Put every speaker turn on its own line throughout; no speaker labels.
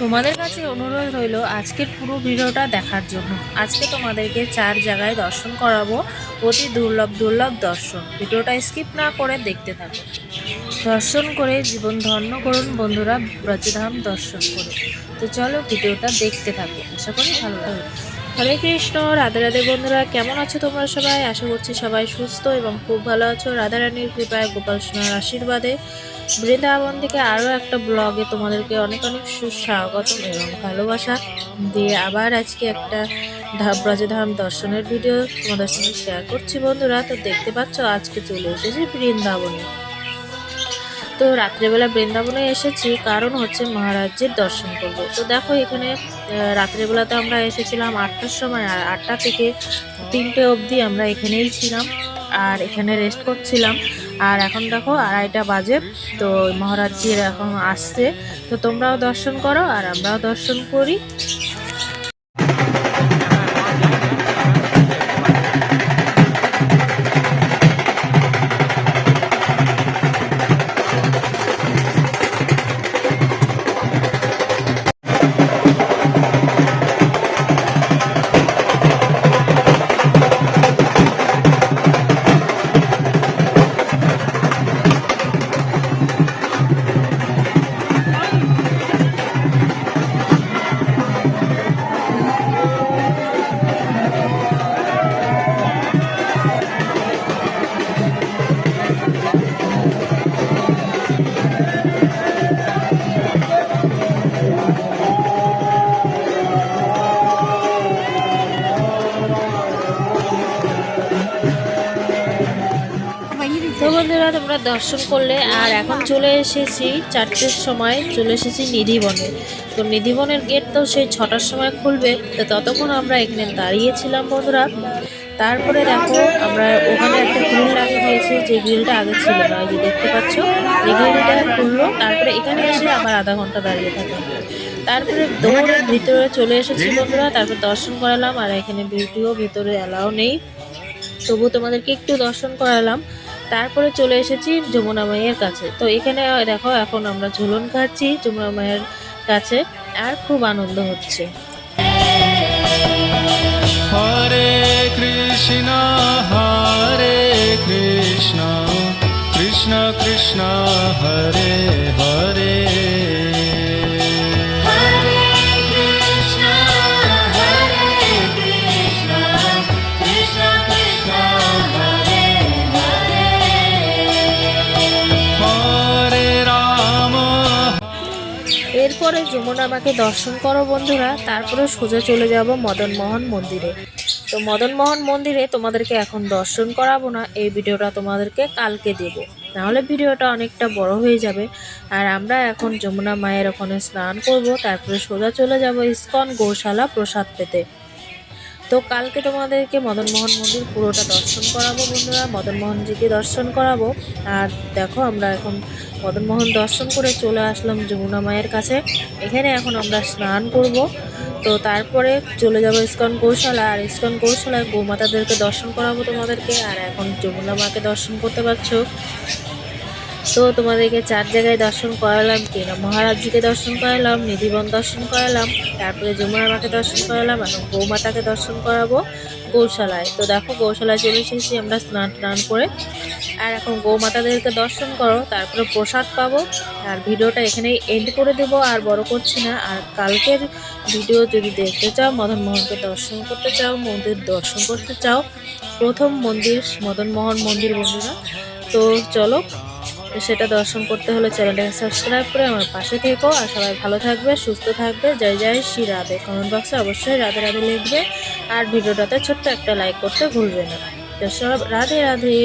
তোমাদের কাছে অনুরোধ রইল আজকের পুরো ভিডিওটা দেখার জন্য আজকে তোমাদেরকে চার জায়গায় দর্শন করাবো অতি দুর্লভ দুর্লভ দর্শন ভিডিওটা স্কিপ না করে দেখতে থাকো দর্শন করে জীবন ধন্য করুন বন্ধুরা ব্রজধাম দর্শন করে তো চলো ভিডিওটা দেখতে থাকো আশা করি ভালো লাগে হরে কৃষ্ণ রাধে রাধে বন্ধুরা কেমন আছো তোমরা সবাই আশা করছি সবাই সুস্থ এবং খুব ভালো আছো রাধারানীর কৃপায় গোপাল সোনার আশীর্বাদে বৃন্দাবন থেকে আরও একটা ব্লগে তোমাদেরকে অনেক অনেক সুস্বাগত এবং ভালোবাসা দিয়ে আবার আজকে একটা ব্রজধাম দর্শনের ভিডিও তোমাদের সঙ্গে শেয়ার করছি বন্ধুরা তো দেখতে পাচ্ছ আজকে চলে এসেছি বৃন্দাবনে তো রাত্রেবেলা বৃন্দাবনে এসেছি কারণ হচ্ছে মহারাজের দর্শন করব তো দেখো এখানে রাত্রেবেলাতে আমরা এসেছিলাম আটটার সময় আর আটটা থেকে তিনটে অবধি আমরা এখানেই ছিলাম আর এখানে রেস্ট করছিলাম আর এখন দেখো আড়াইটা বাজে তো মহারাজজির এখন আসছে তো তোমরাও দর্শন করো আর আমরাও দর্শন করি তোমরা দর্শন করলে আর এখন চলে এসেছি চারটের সময় চলে এসেছি নিধিবনে তো নিধিবনের গেট তো সেই ছটার সময় খুলবে তো ততক্ষণ আমরা এখানে দাঁড়িয়েছিলাম বন্ধুরা তারপরে দেখো আমরা ওখানে একটা গ্রিল লাগিয়ে দিয়েছি যে গ্রিলটা আগে ছিল না যে দেখতে পাচ্ছ এই গ্রিলটা খুললো তারপরে এখানে এসে আবার আধা ঘন্টা দাঁড়িয়ে থাকে তারপরে দৌড়ে ভিতরে চলে এসেছি বন্ধুরা তারপর দর্শন করালাম আর এখানে বিউটিও ভিতরে অ্যালাও নেই তবু তোমাদেরকে একটু দর্শন করালাম তারপরে চলে এসেছি যমুনা মায়ের কাছে তো এখানে দেখো এখন আমরা ঝুলন খাচ্ছি যমুনা মায়ের কাছে আর খুব আনন্দ হচ্ছে
হরে কৃষ্ণ হরে কৃষ্ণ কৃষ্ণ কৃষ্ণ হরে
তারপরে যমুনা মাকে দর্শন করো বন্ধুরা তারপরে সোজা চলে যাব মদনমোহন মন্দিরে তো মদনমোহন মন্দিরে তোমাদেরকে এখন দর্শন করাবো না এই ভিডিওটা তোমাদেরকে কালকে দেব নাহলে ভিডিওটা অনেকটা বড় হয়ে যাবে আর আমরা এখন যমুনা মায়ের ওখানে স্নান করব তারপরে সোজা চলে যাব ইস্কন গৌশালা প্রসাদ পেতে তো কালকে তোমাদেরকে মদনমোহন মন্দির পুরোটা দর্শন করাবো বন্ধুরা মদনমোহনজিকে দর্শন করাবো আর দেখো আমরা এখন মদনমোহন দর্শন করে চলে আসলাম যমুনা মায়ের কাছে এখানে এখন আমরা স্নান করব তো তারপরে চলে যাব ইস্কন কৌশলা আর ইস্কন কৌশলায় গোমাতাদেরকে দর্শন করাবো তোমাদেরকে আর এখন যমুনা মাকে দর্শন করতে পারছো তো তোমাদেরকে চার জায়গায় দর্শন করালাম কিনা মহারাজজিকে দর্শন করালাম নিধিবন দর্শন করালাম তারপরে যমুনা মাকে দর্শন করালাম এবং গৌমাতাকে দর্শন করাবো গৌশালায় তো দেখো গৌশালায় চলে এসেছি আমরা স্নান টান করে আর এখন গৌমাতাদেরকে দর্শন করো তারপরে প্রসাদ পাবো আর ভিডিওটা এখানেই এন্ড করে দেবো আর বড় করছি না আর কালকের ভিডিও যদি দেখতে চাও মদনমোহনকে দর্শন করতে চাও মন্দির দর্শন করতে চাও প্রথম মন্দির মদনমোহন মন্দির বন্ধুরা তো চলো তো সেটা দর্শন করতে হলে চ্যানেলটাকে সাবস্ক্রাইব করে আমার পাশে থেকো আর সবাই ভালো থাকবে সুস্থ থাকবে জয় জয় শ্রী রাধে কমেন্ট বক্সে অবশ্যই রাধে রাধে লিখবে আর ভিডিওটাতে ছোট্ট একটা লাইক করতে ভুলবে না তো সব রাধে রাধে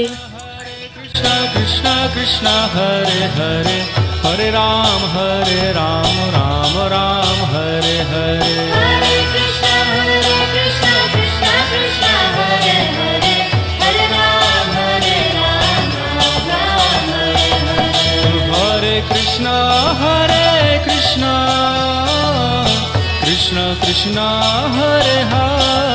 কৃষ্ণ কৃষ্ণ হরে হরে হরে রাম হরে রাম রাম রাম হরে হরে कृष्णा हरे हरे